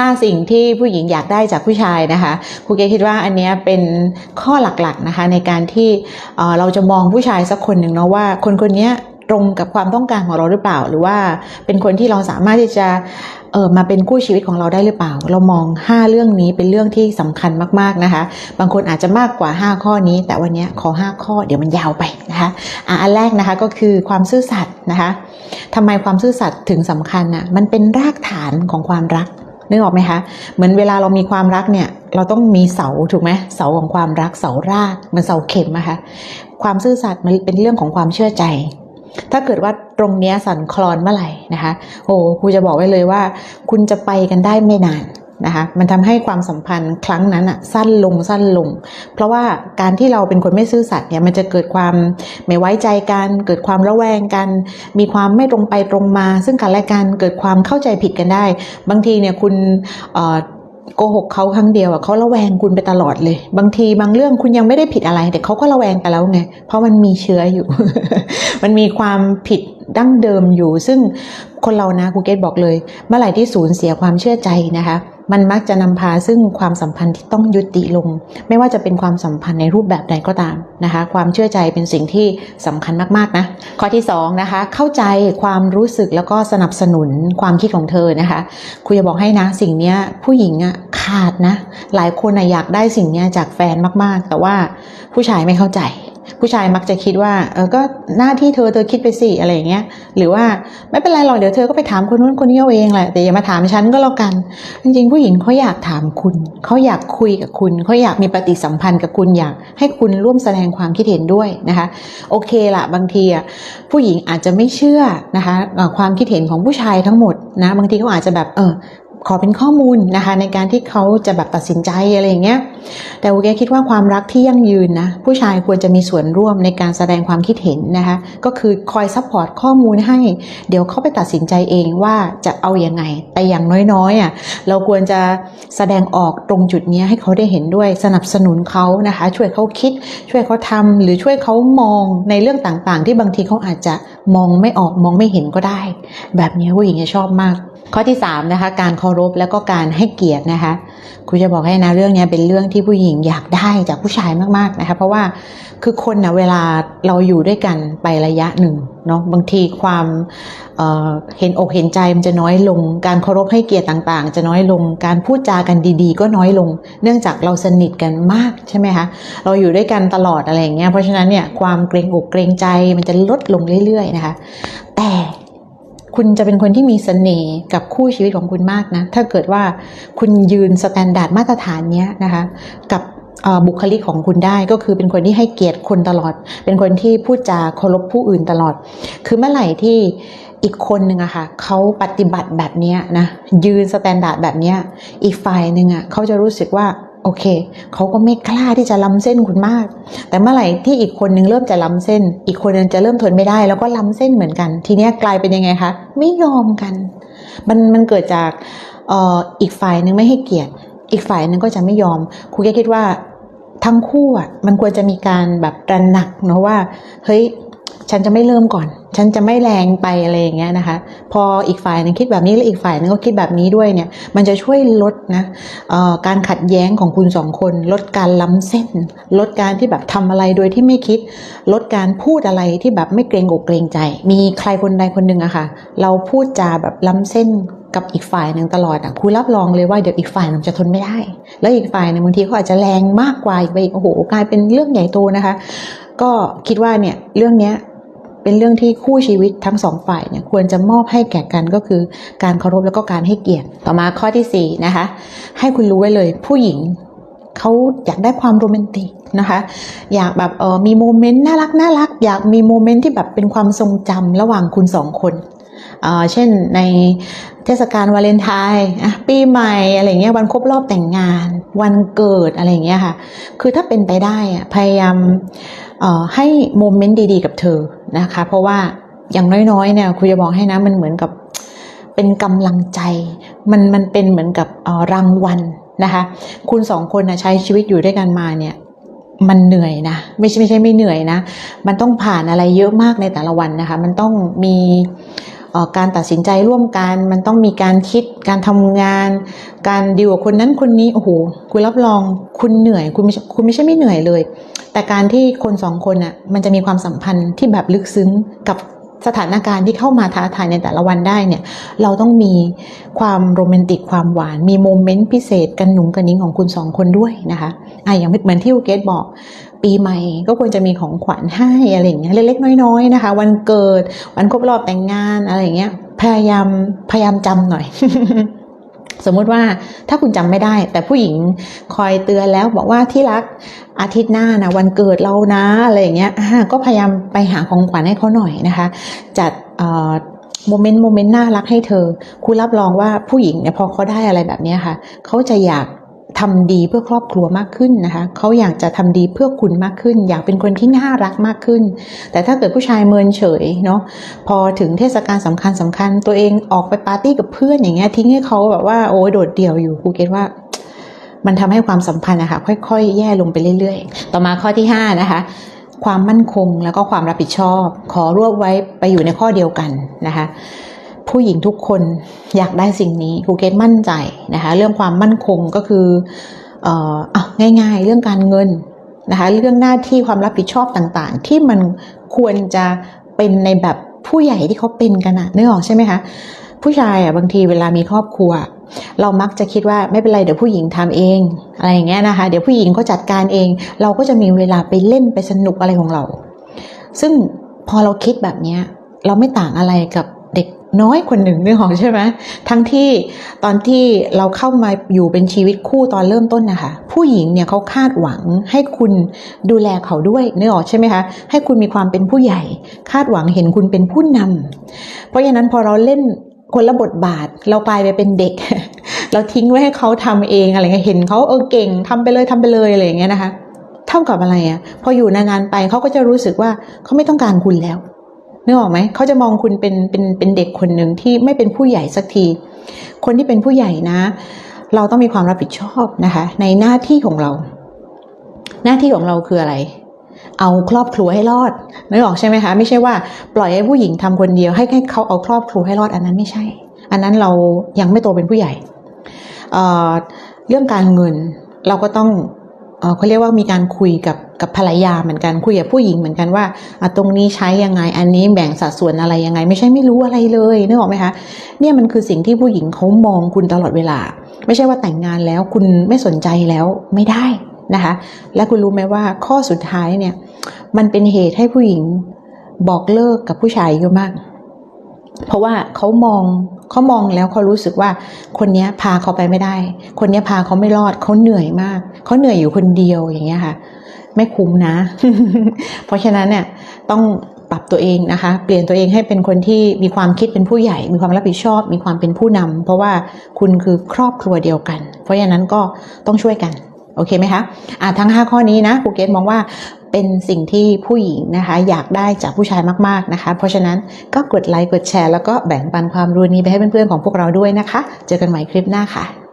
5 สิ่งที่ผู้หญิงอยากได้จากผู้ชายนะคะครูเกคิดว่าอันนี้เป็นข้อหลักๆนะคะในการที่เราจะมองผู้ชายสักคนหนึ่งเนาะว่าคนคนนี้ตรงกับความต้องการของเราหรือเปล่า หรือว่าเป็นคนที่เราสามารถที่จะเออมาเป็นคู่ชีวิตของเราได้หรือเปล่า เรามอง 5 เรื่องนี้เป็นเรื่องที่สำคัญมากๆนะคะ บางคนอาจจะมากกว่า 5 ข้อนี้ แต่วันนี้ขอ 5 ข้อเดี๋ยวมันยาวไปนะคะอะอันแรกนะคะก็คือความซื่อสัตย์นะคะทำไมความซื่อสัตย์ถึงสำคัญอะมันเป็นรากฐานของความรัก นึกออกไหมคะ เหมือนเวลาเรามีความรักเนี่ย เราต้องมีเสาถูกไหมเสาของความรักเสารากเหมันเสาเข็มนะคะความซื่อสัตย์มันเป็นเรื่องของความเชื่อใจ ถ้าเกิดว่าตรงเนี้ยสั่นคลอนเมื่อไหร่นะคะ โอ้ครูจะบอกไว้เลยว่า คุณจะไปกันได้ไม่นาน นะคะมันทำให้ความสัมพันธ์ครั้งนั้นอะสั้นลงสั้นลง เพราะว่าการที่เราเป็นคนไม่ซื่อสัตย์เนี่ยมันจะเกิดความไม่ไว้ใจกัน เกิดความระแวงกัน มีความไม่ตรงไปตรงมา ซึ่งกันและกันเกิดความเข้าใจผิดกันได้ บางทีเนี่ยคุณโกหกเขาครั้งเดียวอะเขาระแวงคุณไปตลอดเลย บางทีบางเรื่องคุณยังไม่ได้ผิดอะไร แต่เขาก็ระแวงไปแล้วไงเพราะมันมีเชื้ออยู่ มันมีความผิด ดั้งเดิมอยู่ ซึ่งคนเรานะครูเกตบอกเลย เมื่อไหร่ที่สูญเสียความเชื่อใจนะคะ มันมักจะนำพาซึ่งความสัมพันธ์ที่ต้องยุติลง ไม่ว่าจะเป็นความสัมพันธ์ในรูปแบบใดก็ตามนะคะ ความเชื่อใจเป็นสิ่งที่สำคัญมากๆนะข้อที่สองนะคะเข้าใจความรู้สึกแล้วก็สนับสนุนความคิดของเธอนะคะครูจะบอกให้นะสิ่งนี้ผู้หญิงอะขาดนะหลายคนอะอยากได้สิ่งนี้จากแฟนมากๆ แต่ว่าผู้ชายไม่เข้าใจ ผู้ชายมักจะคิดว่าเออก็หน้าที่เธอเธอคิดไปสิอะไรอย่างเงี้ยหรือว่าไม่เป็นไรหรอกเดี๋ยวเธอก็ไปถามคนนู้นคนนี้เอาเองแหละแต่อย่ามาถามฉันก็แล้วกัน จริงๆ ผู้หญิงเขาอยากถามคุณเขาอยากคุยกับคุณเขาอยากมีปฏิสัมพันธ์กับคุณอยากให้คุณร่วมแสดงความคิดเห็นด้วยนะคะ โอเคละบางทีอะผู้หญิงอาจจะไม่เชื่อนะคะความคิดเห็นของผู้ชายทั้งหมดนะบางทีเขาอาจจะแบบเออ ขอเป็นข้อมูลนะคะ ในการที่เขาจะแบบตัดสินใจอะไรอย่างเงี้ยแต่โอเคคิดว่าความรักที่ยั่งยืนนะผู้ชายควรจะมีส่วนร่วมในการแสดงความคิดเห็นนะคะ ก็คือคอยซัพพอร์ตข้อมูลให้ เดี๋ยวเขาไปตัดสินใจเองว่าจะเอาอยัางไง แต่อย่างน้อยๆอะเราควรจะแสดงออกตรงจุดนี้ให้เขาได้เห็นด้วยสนับสนุนเขานะคะ ช่วยเขาคิด ช่วยเขาทำหรือช่วยเขามองในเรื่องต่างๆ ที่บางทีเขาอาจจะมองไม่ออกมองไม่เห็นก็ได้ แบบนี้ผู้หญิงจะชอบมาก ข้อที่3นะคะการเคาารพแล้วก็การให้เกียรตินะคะครูจะบอกให้นะเรื่องนี้เป็นเรื่องที่ผู้หญิงอยากได้จากผู้ชายมากๆนะคะเพราะว่าคือคนนะเวลาเราอยู่ด้วยกันไประยะหนึ่งเนาะบางทีความเเห็นอกเห็นใจมันจะน้อยลง การเคารพให้เกียรติต่างๆ จะน้อยลง การพูดจากันดีๆ ก็น้อยลง เนื่องจากเราสนิทกันมากใช่ไหมคะเราอยู่ด้วยกันตลอดอะไรอย่างเงี้ยเพราะฉะนั้นเนี่ยความเกรงอกเกรงใจมันจะลดลงเรื่อยๆนะคะแต่ คุณจะเป็นคนที่มีเสน่ห์กับคู่ชีวิตของคุณมากนะ ถ้าเกิดว่าคุณยืนสแตนดาร์ดมาตรฐานเนี้ยนะคะ กับบุคลิกของคุณได้ก็คือเป็นคนที่ให้เกียรติคนตลอด เป็นคนที่พูดจาเคารพผู้อื่นตลอด คือเมื่อไหร่ที่อีกคนหนึ่งอะค่ะเขาปฏิบัติแบบนี้นะยืนสแตนดาร์ดแบบนี้อีกฝ่ายหนึ่งอะเขาจะรู้สึกว่า โอเค เขาก็ไม่กล้าที่จะล้ำเส้นคุณมาก แต่เมื่อไหร่ที่อีกคนนึงเริ่มจะล้ำเส้น อีกคนนึงจะเริ่มทนไม่ได้ แล้วก็ล้ำเส้นเหมือนกัน ทีนี้กลายเป็นยังไงคะ ไม่ยอมกัน มันมันเกิดจากเอ่ออีกฝ่ายนึงไม่ให้เกียรติ อีกฝ่ายนึงก็จะไม่ยอม ครูแค่คิดว่าทั้งคู่อะ มันควรจะมีการแบบตระหนักเนอะว่า เฮ้ย ฉันจะไม่เริ่มก่อน ฉันจะไม่แรงไปอะไรอย่างเงี้ยนะคะ พออีกฝ่ายนึงคิดแบบนี้แล้วอีกฝ่ายนึงก็คิดแบบนี้ด้วยเนี่ย มันจะช่วยลดนะการขัดแย้งของคุณสองคน ลดการล้ำเส้น ลดการที่แบบทำอะไรโดยที่ไม่คิด ลดการพูดอะไรที่แบบไม่เกรงอกเกรงใจ มีใครคนใดคนหนึ่งอะค่ะ เราพูดจาแบบล้ำเส้นกับอีกฝ่ายหนึ่งตลอดอะครูรับรองเลยว่าเดี๋ยวอีกฝ่ายหนึงจะทนไม่ได้ แล้วอีกฝ่ายหนึงบางทีเขาอาจจะแรงมากกว่าอีกไปอีกโอ้โหกลายเป็นเรื่องใหญ่โตนะคะ ก็คิดว่าเนี่ยเรื่องเนี้ย เป็นเรื่องที่คู่ชีวิตทั้งสองฝ่ายเนี่ยควรจะมอบให้แก่กันก็คือการเคารพแล้วก็การให้เกียรติ ต่อมาข้อที่สี่นะคะ ให้คุณรู้ไว้เลย ผู้หญิงเขาอยากได้ความโรแมนติกนะคะ อยากแบบเออมีโมเมนต์น่ารักน่ารักอยากมีโมเมนต์ที่แบบเป็นความทรงจำระหว่างคุณสองคน เช่นในเทศกาลวาเลนไทน์ปีใหม่อะไรเงี้ยวันครบรอบแต่งงาน วันเกิดอะไรเงี้ยค่ะ คือถ้าเป็นไปได้อะพยายามให้โมเมนต์ดีๆ กับเธอนะคะ เพราะว่าอย่างน้อยๆเนี่ยครูจะบอกให้นะมันเหมือนกับเป็นกำลังใจ มันมันเป็นเหมือนกับรางวัลนะคะ คุณสองคนนะใช้ชีวิตอยู่ด้วยกันมาเนี่ยมันเหนื่อยนะไม่ใช่ไม่ใช่ไม่เหนื่อยนะ มันต้องผ่านอะไรเยอะมากในแต่ละวันนะคะ มันต้องมี การตัดสินใจร่วมกัน มันต้องมีการคิดการทำงาน การดีลกับคนนั้นคนนี้โอ้โหคุณรับรองคุณเหนื่อยคุณไม่คุณไม่ใช่ไม่เหนื่อยเลย แต่การที่คนสองคนน่ะมันจะมีความสัมพันธ์ที่แบบลึกซึ้งกับสถานการณ์ที่เข้ามาท้าทายในแต่ละวันได้เนี่ย เราต้องมีความโรแมนติกความหวาน มีโมเมนต์พิเศษกันหนุ่งกันนิ้งของคุณสองคนด้วยนะคะอะอย่างเหมือนที่อูเกตบอก ปีใหม่ ก็ควรจะมีของขวัญให้อะไรอย่างเงี้ยเล็กๆน้อยๆนะคะ วันเกิดวันครบรอบแต่งงานอะไรอย่างเงี้ยพยายามพยายามจำหน่อย สมมุติว่าถ้าคุณจำไม่ได้ แต่ผู้หญิงคอยเตือนแล้วบอกว่าที่รักอาทิตย์หน้านะวันเกิดเรานะอะไรอย่างเงี้ยก็พยายามไปหาของขวัญให้เขาหน่อยนะคะ จัดโมเมนต์โมเมนต์น่ารักให้เธอ คุณรับรองว่าผู้หญิงเนี่ยพอเขาได้อะไรแบบนี้ค่ะ เขาจะอยาก ทำดีเพื่อครอบครัวมากขึ้นนะคะเขาอยากจะทำดีเพื่อคุณมากขึ้น อยากเป็นคนที่น่ารักมากขึ้น แต่ถ้าเกิดผู้ชายเมินเฉยเนาะพอถึงเทศกาลสำคัญสำคัญ ตัวเองออกไปปาร์ตี้กับเพื่อนอย่างเงี้ยทิ้งให้เขาแบบว่าโอ้ยโดดเดี่ยวอยู่ครูเกตว่า มันทำให้ความสัมพันธ์นะคะค่อยๆ แย่ลงไปเรื่อยๆ ต่อมาข้อที่ 5 นะคะความมั่นคงแล้วก็ความรับผิดชอบ ขอรวบไว้ไปอยู่ในข้อเดียวกันนะคะ ผู้หญิงทุกคนอยากได้สิ่งนี้ครูเกตมั่นใจนะคะเรื่องความมั่นคงก็คือเอ่อง่ายๆ เรื่องการเงินนะคะเรื่องหน้าที่ความรับผิดชอบต่างๆ ที่มันควรจะเป็นในแบบผู้ใหญ่ที่เขาเป็นกันอะนึกออกใช่ไหมคะผู้ชายอะบางทีเวลามีครอบครัว เรามักจะคิดว่าไม่เป็นไรเดี๋ยวผู้หญิงทำเองอะไรอย่างเงี้ยนะคะ เดี๋ยวผู้หญิงเขาจัดการเอง เราก็จะมีเวลาไปเล่นไปสนุกอะไรของเรา ซึ่งพอเราคิดแบบเนี้ยเราไม่ต่างอะไรกับ น้อยคนหนึ่งนึกออกใช่ไหมทั้งที่ตอนที่เราเข้ามาอยู่เป็นชีวิตคู่ตอนเริ่มต้นนะคะผู้หญิงเนี่ยเขาคาดหวังให้คุณดูแลเขาด้วยนึกออกใช่ไหมคะให้คุณมีความเป็นผู้ใหญ่ คาดหวังเห็นคุณเป็นผู้นำเพราะฉะนั้นพอเราเล่นคนละบทบาทเรากลายไปเป็นเด็ก เราทิ้งไว้ให้เขาทำเองอะไรเงี้ยเห็นเขาเออเก่งทำไปเลยทำไปเลยอะไรอย่างเงี้ยนะคะ เท่ากับอะไรอะ่ะพออยู่นานๆไปเขาก็จะรู้สึกว่าเขาไม่ต้องการคุณแล้ว นึกออกไหมเขาจะมองคุณเป็นเป็นเป็นเด็กคนหนึ่งที่ไม่เป็นผู้ใหญ่สักที คนที่เป็นผู้ใหญ่นะ เราต้องมีความรับผิดชอบนะคะ ในหน้าที่ของเรา หน้าที่ของเราคืออะไร เอาครอบครัวให้รอดนึกออกใช่ไหมคะไม่ใช่ว่าปล่อยให้ผู้หญิงทำคนเดียวให้ให้เขาเอาครอบครัวให้รอดอันนั้นไม่ใช่ อันนั้นเรายังไม่โตเป็นผู้ใหญ่เเรื่องการเงินเราก็ต้อง เขาเรียกว่ามีการคุยกับกับภรรยาเหมือนกันคุยกับผู้หญิงเหมือนกันว่าตรงนี้ใช้ยังไงอันนี้แบ่งสัดส่วนอะไรยังไง ไม่ใช่ไม่รู้อะไรเลยนึกออกไหมคะเนี่ยมันคือสิ่งที่ผู้หญิงเขามองคุณตลอดเวลา ไม่ใช่ว่าแต่งงานแล้วคุณไม่สนใจแล้วไม่ได้นะคะ และคุณรู้ไหมว่าข้อสุดท้ายเนี่ยมันเป็นเหตุให้ผู้หญิงบอกเลิกกับผู้ชายเยอะมาก เพราะว่าเขามอง เขามองแล้วเขารู้สึกว่าคนนี้พาเขาไปไม่ได้ คนนี้พาเขาไม่รอดเขาเหนื่อยมากเขาเหนื่อยอยู่คนเดียวอย่างเงี้ยค่ะ ไม่คุ้มนะ เพราะฉะนั้นเนี่ยต้องปรับตัวเองนะคะ เปลี่ยนตัวเองให้เป็นคนที่มีความคิดเป็นผู้ใหญ่ มีความรับผิดชอบ มีความเป็นผู้นำเพราะว่าคุณคือครอบครัวเดียวกัน เพราะฉะนั้นก็ต้องช่วยกัน โอเคไหมคะอะทั้ง 5 ข้อนี้นะภูเก็ตมองว่า เป็นสิ่งที่ผู้หญิงนะคะ อยากได้จากผู้ชายมากๆนะคะ เพราะฉะนั้นก็กดไลค์กดแชร์แล้วก็แบ่งปันความรู้นี้ไปให้เพื่อนๆของพวกเราด้วยนะคะ เจอกันใหม่คลิปหน้าค่ะ